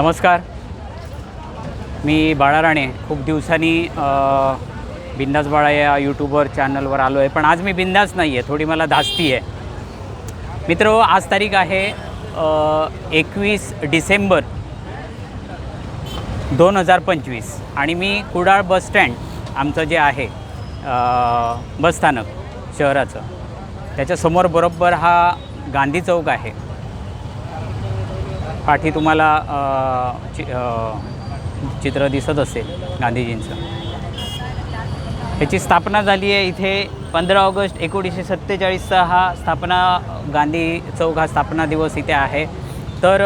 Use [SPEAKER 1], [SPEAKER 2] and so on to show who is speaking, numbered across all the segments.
[SPEAKER 1] नमस्कार. मी बाळा राणे खूप दिवसांनी बिंदास बाळा या यूट्यूबवर चॅनलवर आलो आहे पण आज मी बिंदास नाही आहे थोडी मला धास्ती आहे. मित्र आज तारीख आहे एकवीस डिसेंबर दोन हजार पंचवीस. आणि मी कुडाळ बस स्टँड आमचं जे आहे बसस्थानक शहराचं त्याच्यासमोर बरोबर हा गांधी चौक आहे. पाठी तुम्हाला चि चित्र दिसत असेल गांधीजींचं. ह्याची स्थापना झाली आहे इथे पंधरा ऑगस्ट एकोणीसशे सत्तेचाळीसचा हा स्थापना गांधी चौक हा स्थापना दिवस इथे आहे. तर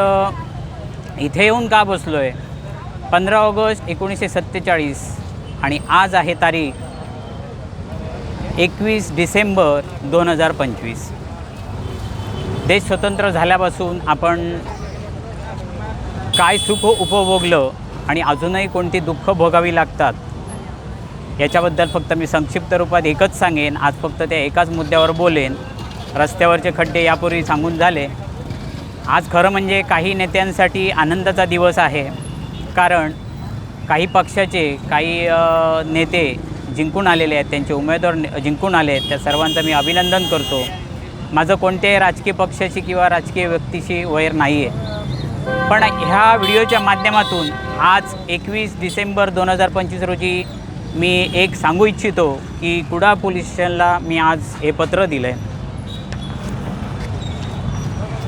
[SPEAKER 1] इथे येऊन का बसलो आहे पंधरा ऑगस्ट एकोणीसशे सत्तेचाळीस आणि आज आहे तारीख एकवीस डिसेंबर दोन हजार पंचवीस. देश स्वतंत्र झाल्यापासून आपण काय सुख उपभोगलं आणि अजूनही कोणती दुःख भोगावी लागतात याच्याबद्दल फक्त मी संक्षिप्त रूपात एकच सांगेन. आज फक्त त्या एकाच मुद्द्यावर बोलेन. रस्त्यावरचे खड्डे यापूर्वी सांगून झाले. आज खरं म्हणजे काही नेत्यांसाठी आनंदाचा दिवस आहे. कारण काही पक्षाचे काही नेते जिंकून आलेले आहेत. त्यांचे उमेदवार जिंकून आले आहेत. त्या सर्वांचं मी अभिनंदन करतो. माझं कोणत्याही राजकीय पक्षाशी किंवा राजकीय व्यक्तीशी वैर नाही आहे पण ह्या व्हिडिओच्या माध्यमातून आज एकवीस डिसेंबर दोन हजार पंचवीस रोजी मी एक सांगू इच्छितो की कुडा पोलीस स्टेशनला मी आज हे पत्र दिलं आहे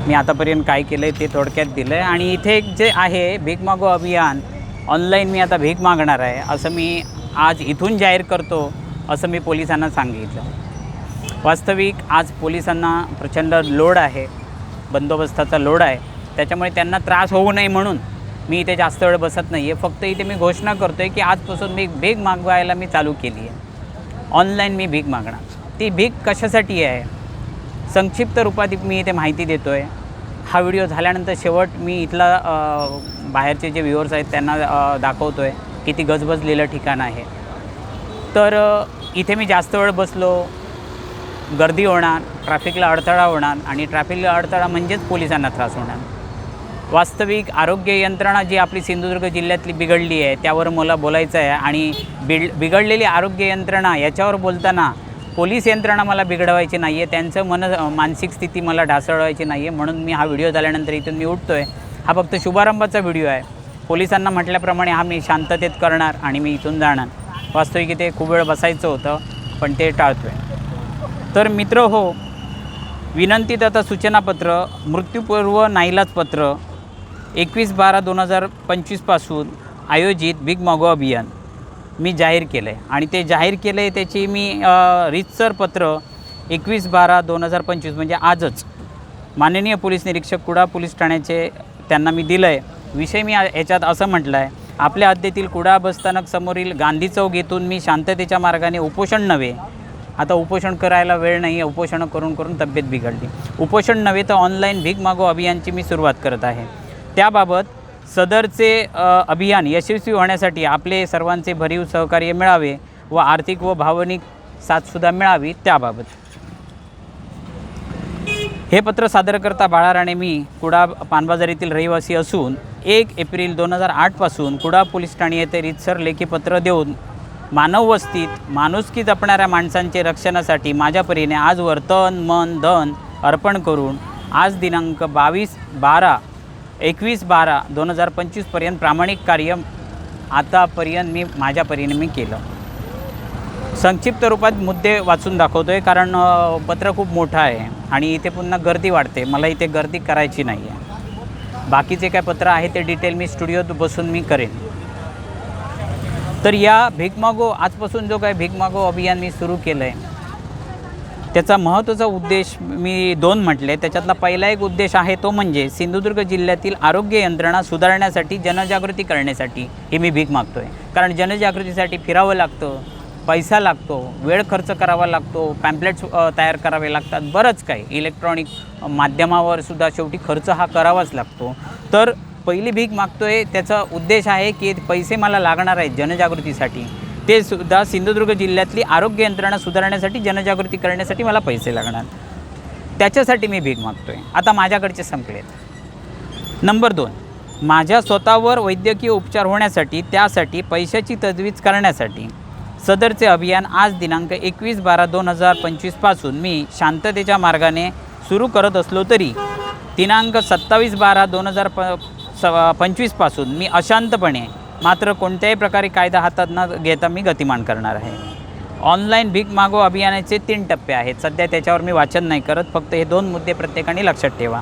[SPEAKER 1] मी आतापर्यंत काय केलं आहे ते थोडक्यात दिलं आहे आणि इथे एक जे आहे भीक मागो अभियान ऑनलाईन मी आता भीक मागणार आहे असं मी आज इथून जाहीर करतो असं मी पोलिसांना सांगितलं. वास्तविक आज पोलिसांना प्रचंड लोड आहे बंदोबस्ताचा लोड आहे. त्याच्यामुळे त्यांना त्रास होऊ नये म्हणून मी इथे जास्त वेळ बसत नाही आहे फक्त इथे मी घोषणा करतो आहे की आजपासून मी भीक मागवायला मी चालू केली आहे. ऑनलाईन मी भीक मागणार. ती भीक कशासाठी आहे? संक्षिप्त रूपात मी इथे माहिती देतो आहे हा व्हिडिओ झाल्यानंतर शेवट मी इथला बाहेरचे जे व्ह्युअर्स आहेत त्यांना दाखवतो आहे किती गजबजलेलं ठिकाण आहे. तर इथे मी जास्त वेळ बसलो. गर्दी होणार ट्रॅफिकला अडथळा होणार आणि ट्रॅफिकला अडथळा म्हणजेच पोलिसांना त्रास होणार. वास्तविक आरोग्य यंत्रणा जी आपली सिंधुदुर्ग जिल्ह्यातली बिघडली आहे त्यावर मला बोलायचं आहे आणि बिड बिघडलेली आरोग्य यंत्रणा याच्यावर बोलताना पोलीस यंत्रणा मला बिघडवायची नाही आहे त्यांचं मन मानसिक स्थिती मला ढासळवायची नाही आहे म्हणून मी हा व्हिडिओ झाल्यानंतर इथून मी उठतो आहे हा फक्त शुभारंभाचा व्हिडिओ आहे. पोलिसांना म्हटल्याप्रमाणे हा मी शांततेत करणार आणि मी इथून जाणार. वास्तविक इथे खूप वेळ बसायचं होतं पण ते टाळतो आहे तर मित्र हो विनंती तथा सूचनापत्र मृत्यूपूर्व नाईलाज पत्र एकवीस बारा दोन हजार पंचवीसपासून आयोजित बिग मागो अभियान मी जाहीर केलं आहे आणि ते जाहीर केलं आहे त्याची मी रितसर रीतसर पत्र एकवीस बारा दोन हजार पंचवीस म्हणजे आजच. माननीय पोलीस निरीक्षक कुडाळ पोलीस ठाण्याचे त्यांना मी दिलं आहे विषय मी याच्यात असं म्हटलं आहे आपल्या हद्दीतील कुडाळ बसस्थानक समोरील गांधी चौक येथून मी शांततेच्या मार्गाने उपोषण नव्हे. आता उपोषण करायला वेळ नाही उपोषण उपोषणं करून करून तब्येत बिघडली. उपोषण नव्हे तर ऑनलाईन भीक मागो अभियानची मी सुरुवात करत आहे. त्याबाबत सदरचे अभियान यशस्वी होण्यासाठी आपले सर्वांचे भरीव सहकार्य मिळावे व आर्थिक व भावनिक साथसुद्धा मिळावी त्याबाबत. हे पत्र सादरकर्ता बाळा राणे मी कुडा पानबाजार येथील रहिवासी असून एक एप्रिल दोन हजार आठपासून कुडा पोलीस ठाणे येथे रितसर लेखीपत्र देऊन मानववस्तीत माणुसकी जपणाऱ्या माणसांचे रक्षणासाठी माझ्या परीने आजवर तन मन धन अर्पण करून आज दिनांक बावीस बारा एकवीस बारा दोन हजार पंचवीसपर्यंत प्रामाणिक कार्य आतापर्यंत मी माझ्या परीने मी केलं. संक्षिप्त रूपात मुद्दे वाचून दाखवतो आहे कारण पत्र खूप मोठं आहे आणि इथे पुन्हा गर्दी वाढते. मला इथे गर्दी करायची नाही आहे बाकीचे काय पत्र आहे ते डिटेल मी स्टुडिओत बसून मी करेन. तर या भीकमागो आजपासून जो काय भीकमागो अभियान मी सुरू केलं आहे त्याचा महत्त्वाचा उद्देश मी दोन म्हटले. त्याच्यातला पहिला एक उद्देश आहे तो म्हणजे सिंधुदुर्ग जिल्ह्यातील आरोग्य यंत्रणा सुधारण्यासाठी जनजागृती करण्यासाठी ही मी भीक मागतो आहे कारण जनजागृतीसाठी फिरावं लागतं पैसा लागतो वेळ खर्च करावा लागतो पॅम्पलेट्स तयार करावे लागतात बरंच काही. इलेक्ट्रॉनिक माध्यमावर सुद्धा शेवटी खर्च हा करावाच लागतो. तर पहिली भीक मागतो आहे त्याचा उद्देश आहे की पैसे मला लागणार आहेत जनजागृतीसाठी. ते सुद्धा सिंधुदुर्ग जिल्ह्यातली आरोग्य यंत्रणा सुधारण्यासाठी जनजागृती करण्यासाठी मला पैसे लागणार. त्याच्यासाठी मी भीक मागतो आहे आता माझ्याकडचे संपलेत. नंबर दोन. माझ्या स्वतःवर वैद्यकीय उपचार होण्यासाठी त्यासाठी पैशाची तजवीज करण्यासाठी सदरचे अभियान आज दिनांक एकवीस बारा दोन हजार पंचवीसपासून मी शांततेच्या मार्गाने सुरू करत असलो तरी दिनांक सत्तावीस बारा दोन हजार प स पंचवीसपासून मी अशांतपणे मात्र कोणत्याही प्रकारे कायदा हातात न घेता मी गतिमान करणार आहे. ऑनलाईन भीक मागो अभियानाचे तीन टप्पे आहेत. सध्या त्याच्यावर मी वाचन नाही करत. फक्त हे दोन मुद्दे प्रत्येकाने लक्षात ठेवा.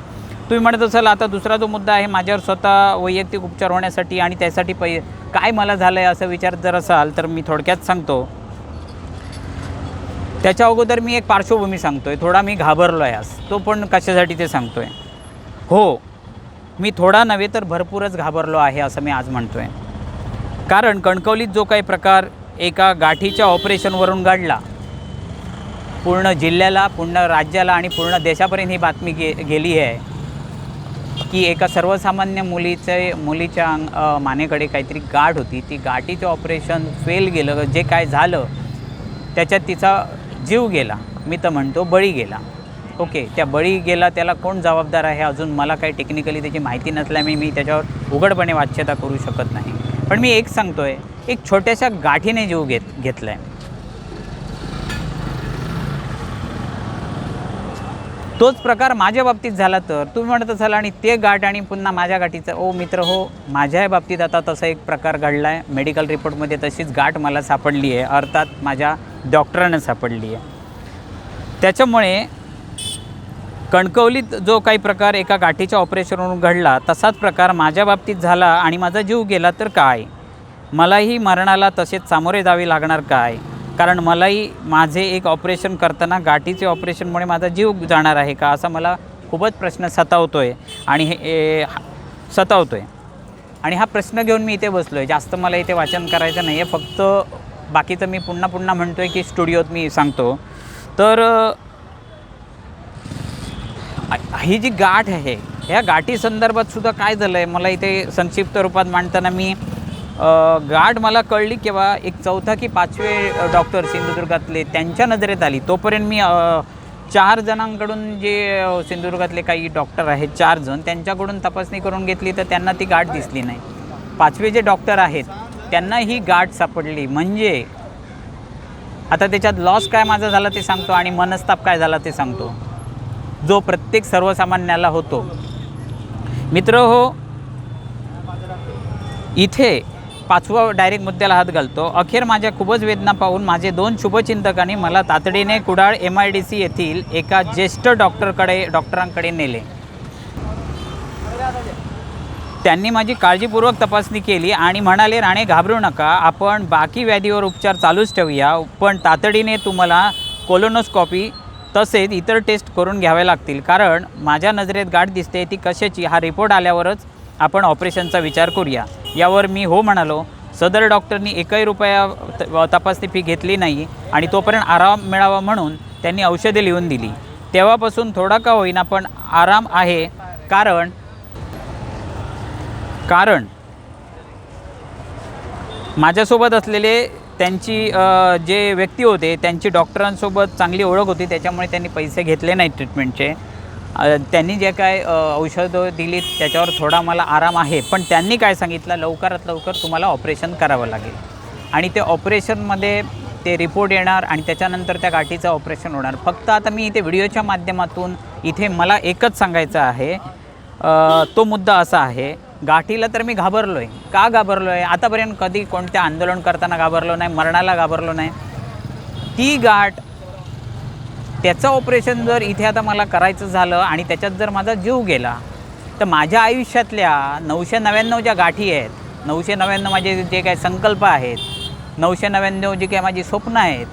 [SPEAKER 1] तुम्ही म्हणत असाल आता दुसरा जो मुद्दा आहे माझ्यावर स्वतः वैयक्तिक उपचार होण्यासाठी आणि त्यासाठी पै काय मला झालं आहे असं विचार जर असाल तर मी थोडक्यात सांगतो. त्याच्या अगोदर मी एक पार्श्वभूमी सांगतो आहे थोडा मी घाबरलो आहे आज. तो पण कशासाठी ते सांगतो आहे हो मी थोडा नव्हे तर भरपूरच घाबरलो आहे असं मी आज म्हणतो आहे कारण कणकवलीत जो काही प्रकार एका गाठीच्या ऑपरेशनवरून घडला पूर्ण जिल्ह्याला पूर्ण राज्याला आणि पूर्ण देशापर्यंत ही बातमी गे गेली आहे की एका सर्वसामान्य मुलीचे मुलीच्या अंग मानेकडे काहीतरी गाठ होती. ती गाठीचं ऑपरेशन फेल गेलं जे काय झालं त्याच्यात तिचा जीव गेला. मी तर म्हणतो बळी गेला. ओके त्या बळी गेला त्याला कोण जबाबदार आहे? अजून मला काही टेक्निकली त्याची माहिती नसल्यामुळे मी त्याच्यावर उघडपणे वाच्यता करू शकत नाही. पण मी एक सांगतो आहे एक छोट्याशा गाठीने जीव घेत घेतला आहे तोच प्रकार माझ्या बाबतीत झाला तर तुम्ही म्हणत असाल आणि ते गाठ आणि पुन्हा माझ्या गाठीचं ओ मित्र हो माझ्या बाबतीत आता तसा एक प्रकार घडला आहे मेडिकल रिपोर्टमध्ये तशीच गाठ मला सापडली आहे अर्थात माझ्या डॉक्टरांना सापडली आहे त्याच्यामुळे कणकवलीत जो काही प्रकार एका गाठीच्या ऑपरेशनवरून घडला तसाच प्रकार माझ्या बाबतीत झाला आणि माझा जीव गेला तर काय? मलाही मरणाला तसेच सामोरे जावे लागणार काय? कारण मलाही माझे एक ऑपरेशन करताना गाठीचे ऑपरेशनमुळे माझा जीव जाणार आहे का असा मला खूपच प्रश्न सतावतो आहे आणि हे ए, सतावतो आहे आणि हा प्रश्न घेऊन मी इथे बसलो आहे जास्त मला इथे वाचन करायचं नाही आहे फक्त बाकीचं मी पुन्हा पुन्हा म्हणतो आहे की स्टुडिओत मी सांगतो. तर ही जी गाठ आहे ह्या गाठी संदर्भात सुद्धा काय झालं आहे मला इथे संक्षिप्त रूपात मांडताना मी गाठ मला कळली किंवा एक चौथा की पाचवे डॉक्टर सिंधुदुर्गातले त्यांच्या नजरेत आली. तोपर्यंत मी चार जणांकडून जे सिंधुदुर्गातले काही डॉक्टर आहेत चार जण त्यांच्याकडून तपासणी करून घेतली तर त्यांना ती गाठ दिसली नाही. पाचवे जे डॉक्टर आहेत त्यांना ही गाठ सापडली. म्हणजे आता त्याच्यात लॉस काय माझा झाला ते सांगतो आणि मनस्ताप काय झाला ते सांगतो. जो प्रत्येक सर्वसामान्याला होतो. मित्र हो इथे पाचवा डायरेक्ट मुद्द्याला हात घालतो. अखेर माझ्या खूपच वेदना पाहून माझे दोन शुभचिंतकांनी मला तातडीने Kudal M I D C येथील एका ज्येष्ठ डॉक्टरकडे डॉक्टरांकडे नेले. त्यांनी माझी काळजीपूर्वक तपासणी केली आणि म्हणाले राणे घाबरू नका. आपण बाकी व्याधीवर उपचार चालूच ठेवूया. पण तातडीने तुम्हाला कोलोनोस्कॉपी तसेच इतर टेस्ट करून घ्यावे लागतील. कारण माझ्या नजरेत गाठ दिसते ती कशाची हा रिपोर्ट आल्यावरच आपण ऑपरेशनचा विचार करूया. यावर मी हो म्हणालो सदर डॉक्टरनी एकही रुपया त- तपासणी फी घेतली नाही आणि तोपर्यंत आराम मिळावा म्हणून त्यांनी औषधे लिहून दिली. तेव्हापासून थोडा का होईना पण आराम आहे. कारण कारण माझ्यासोबत असलेले त्यांची जे व्यक्ती होते त्यांची डॉक्टरांसोबत चांगली ओळख होती त्याच्यामुळे त्यांनी पैसे घेतले नाही ट्रीटमेंटचे. त्यांनी जे काय औषधं दिली त्याच्यावर थोडा मला आराम आहे पण त्यांनी काय सांगितलं लवकरात लवकर तुम्हाला ऑपरेशन करावं लागेल. आणि ते ऑपरेशनमध्ये ते रिपोर्ट येणार आणि त्याच्यानंतर त्या गाठीचं ऑपरेशन होणार. फक्त आता मी इथे व्हिडिओच्या माध्यमातून इथे मला एकच सांगायचं आहे. तो मुद्दा असा आहे गाठीला तर मी घाबरलो आहे का घाबरलो आहे आतापर्यंत कधी कोणत्या आंदोलन करताना घाबरलो नाही मरणाला घाबरलो नाही. ती गाठ त्याचं ऑपरेशन जर इथे आता मला करायचं झालं आणि त्याच्यात जर माझा जीव गेला तर माझ्या आयुष्यातल्या नऊशे नव्याण्णव ज्या गाठी आहेत नऊशे नव्याण्णव माझे जे काही संकल्प आहेत नऊशे नव्याण्णव जी काही माझी स्वप्न आहेत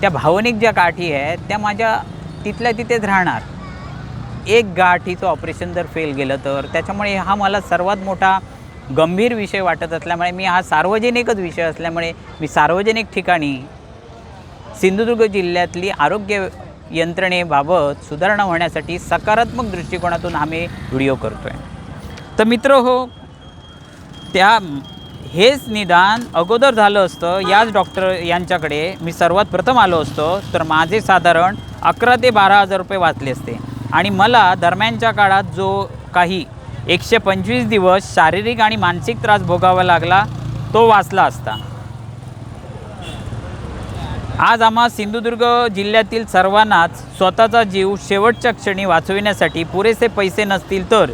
[SPEAKER 1] त्या भावनिक ज्या गाठी आहेत त्या माझ्या तिथल्या तिथेच राहणार. एक गाठीचं ऑपरेशन जर फेल गेलं तर त्याच्यामुळे हा मला सर्वात मोठा गंभीर विषय वाटत असल्यामुळे मी हा सार्वजनिकच विषय असल्यामुळे मी सार्वजनिक ठिकाणी सिंधुदुर्ग जिल्ह्यातली आरोग्य यंत्रणेबाबत सुधारणा होण्यासाठी सकारात्मक दृष्टिकोनातून आम्ही व्हिडिओ करतो आहे तर मित्र हो त्या हेच निदान अगोदर झालं असतं याच डॉक्टर यांच्याकडे मी सर्वात प्रथम आलो असतो तर माझे साधारण अकरा ते बारा हजार रुपये वाचले असते. आणि मला दरम्यानच्या काळात जो काही एकशे पंचवीस दिवस शारीरिक आणि मानसिक त्रास भोगावा लागला तो वाचला असता. आज आम्हा सिंधुदुर्ग जिल्ह्यातील सर्वांनाच स्वतःचा जीव शेवटच्या क्षणी वाचविण्यासाठी पुरेसे पैसे नसतील तर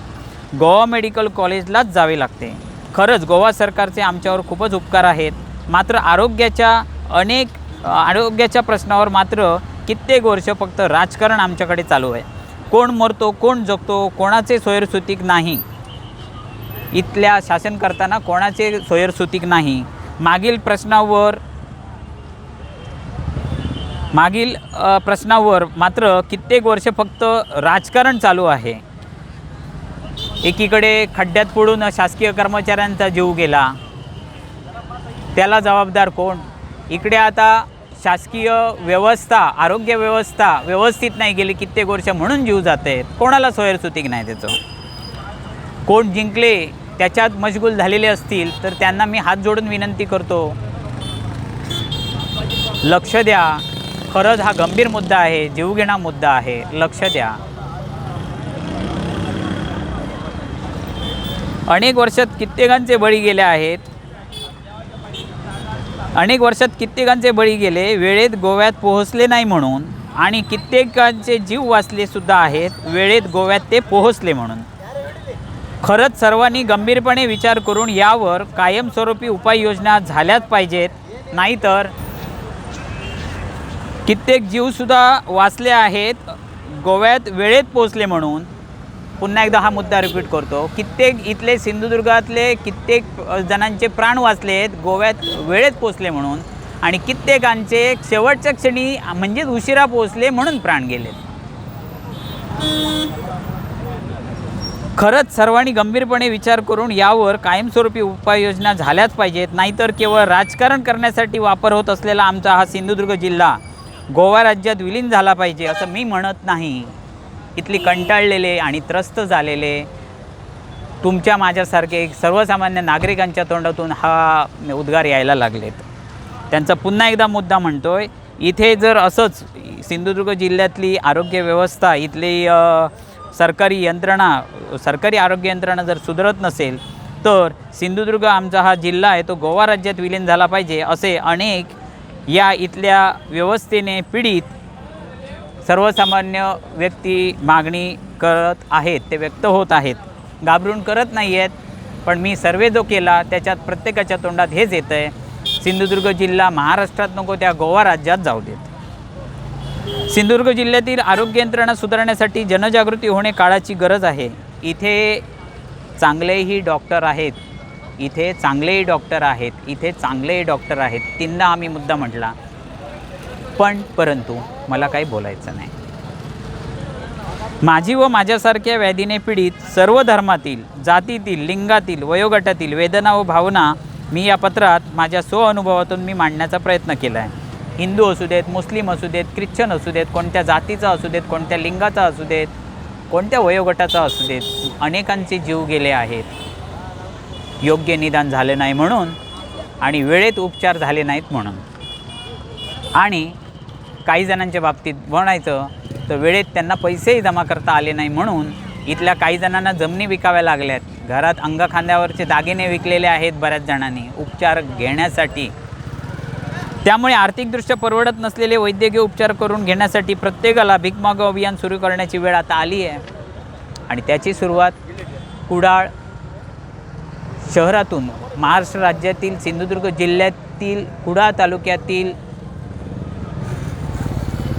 [SPEAKER 1] गोवा मेडिकल कॉलेजलाच जावे लागते. खरंच गोवा सरकारचे आमच्यावर खूपच उपकार आहेत. मात्र आरोग्याच्या अनेक आरोग्याच्या प्रश्नावर मात्र कित्येक वर्ष फक्त राजकारण आमच्याकडे चालू आहे. कोण मरतो कोण जगतो कोणाचे सोयरसुतीक नाही. इथल्या शासन करताना कोणाचे सोयरसुतीक नाही. मागील प्रश्नावर मागील प्रश्नावर मात्र कित्येक वर्ष फक्त राजकारण चालू आहे. एकीकडे खड्ड्यात पडून शासकीय कर्मचाऱ्यांचा जीव गेला. त्याला जबाबदार कोण? इकडे आता शासकीय व्यवस्था आरोग्य व्यवस्था व्यवस्थित नाही गेली कित्येक वर्ष म्हणून जीव जात आहेत. कोणाला सोयरसुतीक नाही त्याचं? कोण जिंकले त्याच्यात मशगूल झालेले असतील तर त्यांना मी हात जोडून विनंती करतो. लक्ष द्या. खरंच हा गंभीर मुद्दा आहे जीवघेणा मुद्दा आहे. लक्ष द्या. अनेक वर्षात कित्येकांचे बळी गेले आहेत. अनेक वर्षात कित्येकांचे बळी गेले वेळेत गोव्यात पोहोचले नाही म्हणून आणि कित्येकांचे जीव वाचले सुद्धा आहेत वेळेत गोव्यात ते पोहोचले म्हणून. खरंच सर्वांनी गंभीरपणे विचार करून यावर कायमस्वरूपी उपाययोजना झाल्याच पाहिजेत नाहीतर कित्येक जीवसुद्धा वाचले आहेत गोव्यात वेळेत पोहोचले म्हणून. पुन्हा एकदा हा मुद्दा रिपीट करतो. कित्येक इथले सिंधुदुर्गातले कित्येक जणांचे प्राण वाचले आहेत गोव्यात वेळेत पोचले म्हणून आणि कित्येकांचे शेवटच्या क्षणी म्हणजेच उशिरा पोचले म्हणून प्राण गेले खरंच सर्वांनी गंभीरपणे विचार करून यावर कायमस्वरूपी उपाययोजना झाल्याच पाहिजेत. नाहीतर केवळ राजकारण करण्यासाठी वापर होत असलेला आमचा हा सिंधुदुर्ग जिल्हा गोवा राज्यात विलीन झाला पाहिजे असं मी म्हणत नाही. इथली कंटाळलेले आणि त्रस्त झालेले. तुमच्या माझ्यासारखे सर्वसामान्य नागरिकांच्या तोंडातून हा उद्गार यायला लागलेत. त्यांचा पुन्हा एकदा मुद्दा म्हणतो आहे इथे जर असंच सिंधुदुर्ग जिल्ह्यातली आरोग्य व्यवस्था इथली सरकारी यंत्रणा सरकारी आरोग्य यंत्रणा जर सुधरत नसेल तर सिंधुदुर्ग आमचा हा जिल्हा आहे तो गोवा राज्यात विलीन झाला पाहिजे असे अनेक या इथल्या व्यवस्थेने पीडित सर्वसामान्य व्यक्ती मागणी करत आहेत ते व्यक्त होत आहेत. घाबरून करत नाही आहेत पण मी सर्वे जो केला त्याच्यात प्रत्येकाच्या तोंडात हेच येतं आहे सिंधुदुर्ग जिल्हा महाराष्ट्रात नको त्या गोवा राज्यात जाऊ देत. सिंधुदुर्ग जिल्ह्यातील आरोग्य यंत्रणा सुधारण्यासाठी जनजागृती होणे काळाची गरज आहे. इथे चांगलेही डॉक्टर आहेत. इथे चांगलेही डॉक्टर आहेत. इथे चांगलेही डॉक्टर आहेत. तीनदा आम्ही मुद्दा म्हटला. पण परंतु मला काही बोलायचं नाही. माझी व माझ्यासारख्या व्याधीने पीडित सर्व धर्मातील जातीतील लिंगातील वयोगटातील वेदना व भावना मी या पत्रात माझ्या स्वअनुभवातून मी मांडण्याचा प्रयत्न केला आहे. हिंदू असू देत मुस्लिम असू देत ख्रिश्चन असू देत कोणत्या जातीचा असू देत कोणत्या लिंगाचा असू देत कोणत्या वयोगटाचा असू देत अनेकांचे जीव गेले आहेत. योग्य निदान झाले नाही म्हणून आणि वेळेत उपचार झाले नाहीत म्हणून. आणि काही जणांच्या बाबतीत म्हणायचं तर वेळेत त्यांना पैसेही जमा करता आले नाही म्हणून इथल्या काही जणांना जमिनी विकाव्या लागल्यात. घरात अंगखांद्यावरचे दागिने विकलेले आहेत बऱ्याच जणांनी उपचार घेण्यासाठी. त्यामुळे आर्थिकदृष्ट्या परवडत नसलेले वैद्यकीय उपचार करून घेण्यासाठी प्रत्येकाला भीक अभियान सुरू करण्याची वेळ आता आली आहे. आणि त्याची सुरुवात कुडाळ शहरातून महाराष्ट्र राज्यातील सिंधुदुर्ग जिल्ह्यातील कुडाळ तालुक्यातील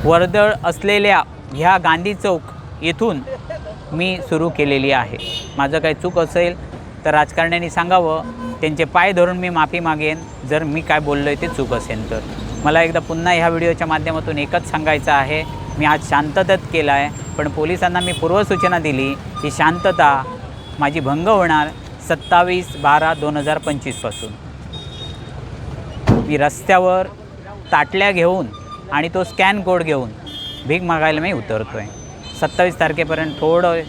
[SPEAKER 1] वर्दळ असलेल्या ह्या गांधी चौक येथून मी सुरू केलेली आहे. माझं काही चूक असेल तर राजकारण्यांनी सांगावं. त्यांचे पाय धरून मी माफी मागेन. जर मी काय बोललो आहे ते चूक असेल तर. मला एकदा पुन्हा ह्या व्हिडिओच्या माध्यमातून एकच सांगायचं आहे. मी आज शांततेत केला आहे पण पोलिसांना मी पूर्वसूचना दिली की शांतता माझी भंग होणार सत्तावीस बारा दोन हजार पंचवीसपासून मी रस्त्यावर ताटल्या घेऊन आणि तो स्कॅन कोड घेऊन भीक मागायला मी उतरतो आहे सत्तावीस तारखेपर्यंत थोडं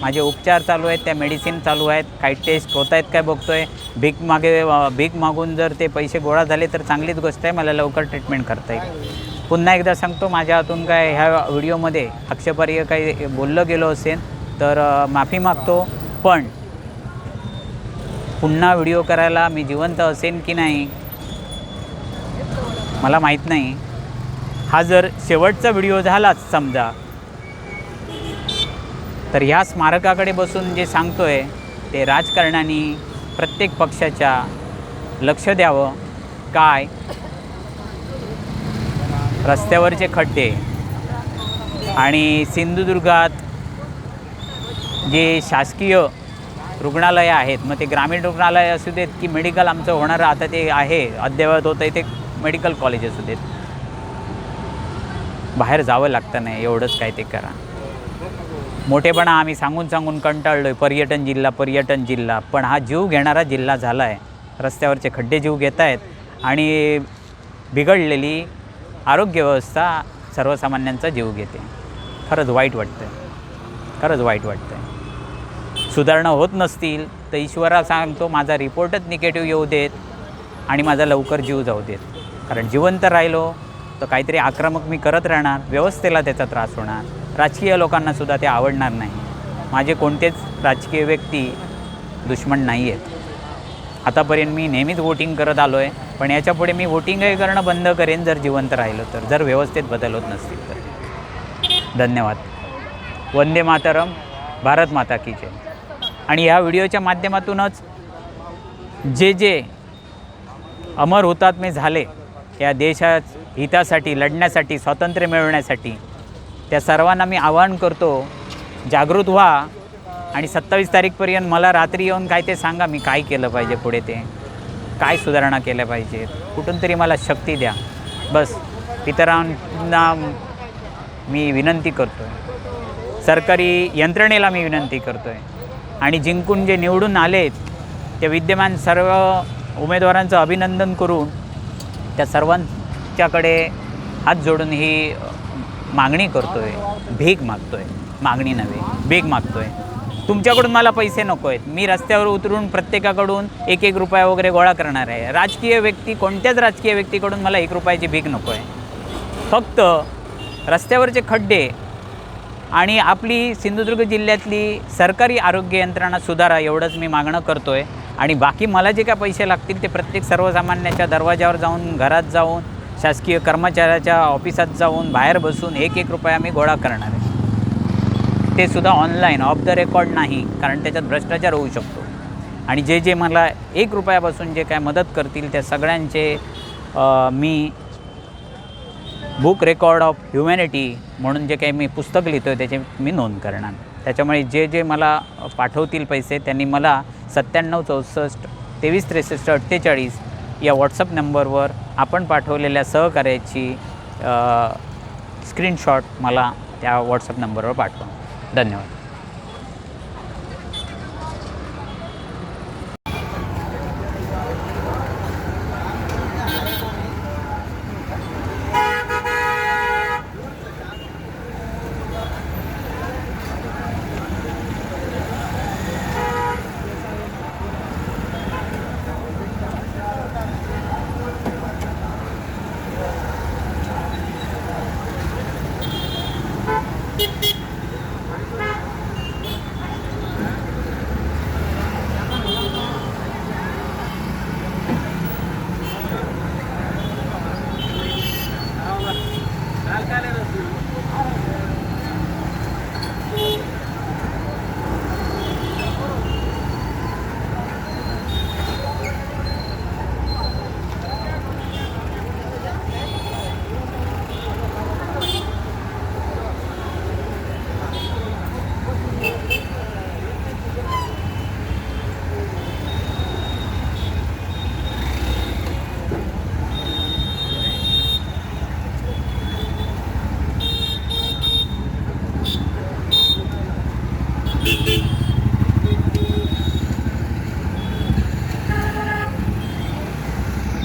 [SPEAKER 1] माझे उपचार चालू आहेत त्या मेडिसिन चालू आहेत काही टेस्ट होत आहेत काय बघतो आहे भीक मागे भीक मागून जर ते पैसे गोळा झाले तर चांगलीच गोष्ट आहे मला लवकर ट्रीटमेंट करता येईल. पुन्हा एकदा सांगतो माझ्या हातून काय ह्या व्हिडिओमध्ये अक्षपर्य काही बोललं गेलो असेल तर माफी मागतो. पण पुन्हा व्हिडिओ करायला मी जिवंत असेन की नाही मला माहीत नाही. हा जर शेवटचा व्हिडिओ झालाच समजा तर ह्या स्मारकाकडे बसून जे सांगतोय ते राजकारणाने प्रत्येक पक्षाच्या लक्ष द्यावं. काय? रस्त्यावरचे खड्डे आणि सिंधुदुर्गात जे शासकीय रुग्णालयं आहेत मग ते ग्रामीण रुग्णालय असू देत की मेडिकल आमचं होणारं आता ते आहे अद्ययावत होतं आहे ते मेडिकल कॉलेज असू देत. बाहेर जावं लागतं नाही एवढंच काय ते करा. मोठेपणा आम्ही सांगून सांगून कंटाळलो आहे पर्यटन जिल्हा पर्यटन जिल्हा. पण हा जीव घेणारा जिल्हा झाला आहे रस्त्यावरचे खड्डे जीव घेत आहेत आणि बिघडलेली आरोग्य व्यवस्था सर्वसामान्यांचा जीव घेते. खरंच वाईट वाटतं आहे खरंच वाईट वाटतं आहे सुधारणा होत नसतील तर ईश्वरा सांगतो माझा रिपोर्टच निगेटिव्ह येऊ देत आणि माझा लवकर जीव जाऊ देत. कारण जिवंत राहिलो तर काहीतरी आक्रमक मी करत राहणार व्यवस्थेला त्याचा त्रास होणार. राजकीय लोकांनासुद्धा ते आवडणार नाही. माझे कोणतेच राजकीय व्यक्ती दुश्मन नाही आहेत आतापर्यंत मी नेहमीच वोटिंग करत आलो आहे पण याच्यापुढे मी वोटिंगही करणं बंद करेन जर जिवंत राहिलो तर जर व्यवस्थेत बदल होत नसतील तर. धन्यवाद. वंदे मातरम भारत माता की जय. आणि ह्या व्हिडिओच्या माध्यमातूनच जे जे अमर हुतात्मे झाले या देशा हितासाठी लढण्यासाठी स्वातंत्र्य मिळवण्यासाठी त्या सर्वांना मी आवाहन करतो जागृत व्हा आणि सत्तावीस तारीखपर्यंत मला रात्री येऊन काय ते सांगा मी काय केलं पाहिजे पुढे ते. काय सुधारणा केल्या पाहिजेत. कुठून तरी मला शक्ती द्या. बस इतरांना मी विनंती करतो आहे सरकारी यंत्रणेला मी विनंती करतो आहे आणि जिंकून जे निवडून आलेत त्या विद्यमान सर्व उमेदवारांचं अभिनंदन करून त्या सर्वांच्याकडे हात जोडून ही मागणी करतो आहे भीक मागतो आहे मागणी नव्हे भीक मागतो आहे तुमच्याकडून मला पैसे नको आहेत. मी रस्त्यावर उतरून प्रत्येकाकडून एक एक रुपया वगैरे गोळा करणार आहे. राजकीय व्यक्ती कोणत्याच राजकीय व्यक्तीकडून मला एक रुपयाची भीक नको आहे. फक्त रस्त्यावरचे खड्डे आणि आपली सिंधुदुर्ग जिल्ह्यातली सरकारी आरोग्य यंत्रणा सुधारा एवढंच मी मागणं करतो आहे आणि बाकी मला जे काय पैसे लागतील ते प्रत्येक सर्वसामान्याच्या दरवाजावर जाऊन घरात जाऊन शासकीय कर्मचाऱ्याच्या ऑफिसात जाऊन बाहेर बसून एक एक रुपया मी गोळा करणार आहे. ते सुद्धा ऑनलाईन ऑफ द रेकॉर्ड नाही कारण त्याच्यात भ्रष्टाचार होऊ शकतो. आणि जे जे मला एक रुपयापासून जे काय मदत करतील त्या सगळ्यांचे मी बुक रेकॉर्ड ऑफ ह्युमॅनिटी म्हणून जे काही मी पुस्तक लिहितो आहे त्याची मी नोंद करणार. त्याच्यामुळे जे जे मला पाठवतील पैसे त्यांनी मला सत्त्याण्णव चौसष्ट तेवीस त्रेसष्ट अठ्ठेचाळीस या व्हॉट्सअप नंबरवर आपण पाठवलेल्या सहकार्याची स्क्रीनशॉट मला त्या व्हॉट्सअप नंबरवर पाठवा. धन्यवाद.